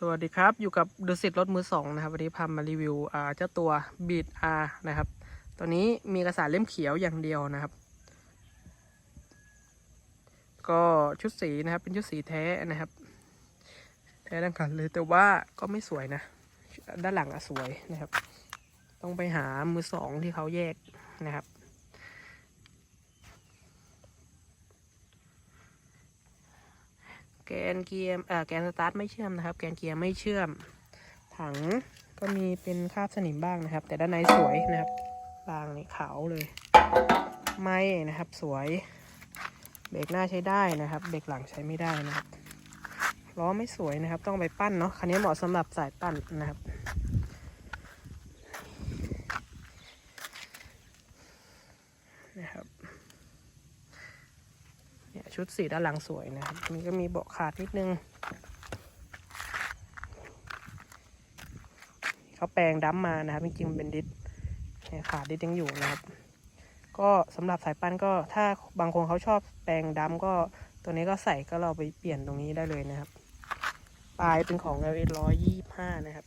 สวัสดีครับ อยู่กับดูสิตรถมือสองนะครับ วันนี้พามารีวิวเจ้าตัวบีดอานะครับตัวนี้มีเอกสารเล่มเขียวอย่างเดียวนะครับ ก็ชุดสีนะครับ เป็นชุดสีแท้นะครับแท้ดังกันเลยแต่ว่าก็ไม่สวยนะ ด้านหลังอะสวยนะครับ ต้องไปหามือสองที่เขาแยกนะครับ แกนเกียร์เอ่อแกนสตาร์ทไม่เชื่อมนะครับ แกนเกียร์ไม่เชื่อม ถังก็มีเป็นคราบสนิมบ้างนะครับ แต่ด้านในสวยนะครับบางนี่ขาวเลย ไม่นะครับสวย เบรกหน้าใช้ได้นะครับ เบรกหลังใช้ไม่ได้นะครับล้อไม่สวยนะครับ ต้องไปปั้นเนาะคันนี้เหมาะสำหรับสายปั้นนะครับนะครับ ชุดสีด้านหลังสวยนะครับนี่ก็มีเบาะขาดนิดนึงเขาแปลงดั้มมานะครับจริงๆเป็นดิสเนี่ยขาดดิสยังอยู่นะครับ ก็สำหรับสายปั้นก็ถ้าบางคนเขาชอบแปลงดั้มก็ตัวนี้ก็ใส่ก็เราไปเปลี่ยนตรงนี้ได้เลยนะครับ ปลายเป็นของ l อร้อยยี่ห้านะครับ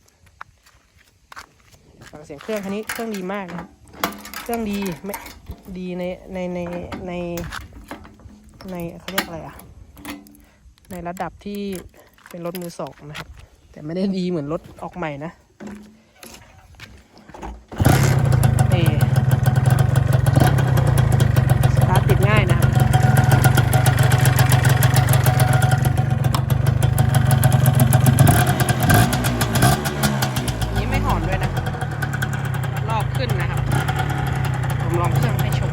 ฟังเสียงเครื่องคันนี้เครื่องดีมากนะครับ เครื่องดีไม่ดีในในในใน ในเขาเรียกอะไรอะในระดับที่เป็นรถมือสองนะครับ แต่ไม่ได้ดีเหมือนรถออกใหม่นะนี่สตาร์ทติดง่ายนะครับนี้ไม่หอนด้วยนะ รอบขึ้นนะครับ ผมลองเครื่องให้ชม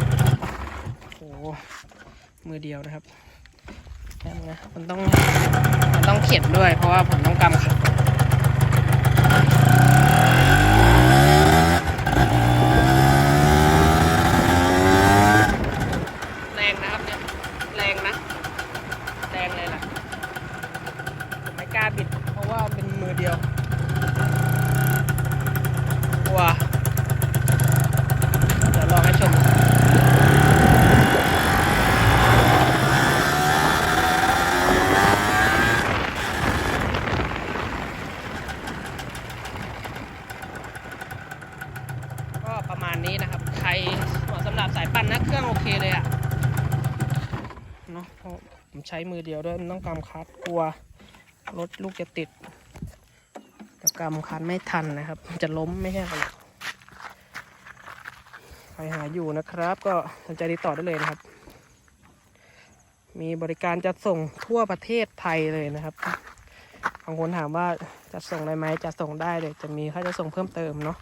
โอ้โห มือเดียวนะครับแป๊บนะมันต้องมันต้องเขียนด้วย เพราะว่าผมต้องกำขับแรงนะครับเนี่ยแรงนะแรงเลยล่ะไม่กล้าบิดเพราะว่าเป็นมือเดียวกลัวเดี๋ยวลองให้ชม ก็ ประมาณนี้นะครับ ใครเหมาะสำหรับสายปั่นนะเครื่องโอเคเลยอะเนาะเพราะผมใช้มือเดียวด้วยมันต้องกำคัดกลัวรถลูกจะติดจะกำคัดไม่ทันนะครับ จะล้มไม่ใช่อะไรใครหาอยู่นะครับ ก็สนใจติดต่อได้เลยนะครับ มีบริการจัดส่งทั่วประเทศไทยเลยนะครับบางคนถามว่าจัดส่งได้ไหมจัดส่งได้เลยจะมีค่าจะส่งเพิ่มเติมเนาะ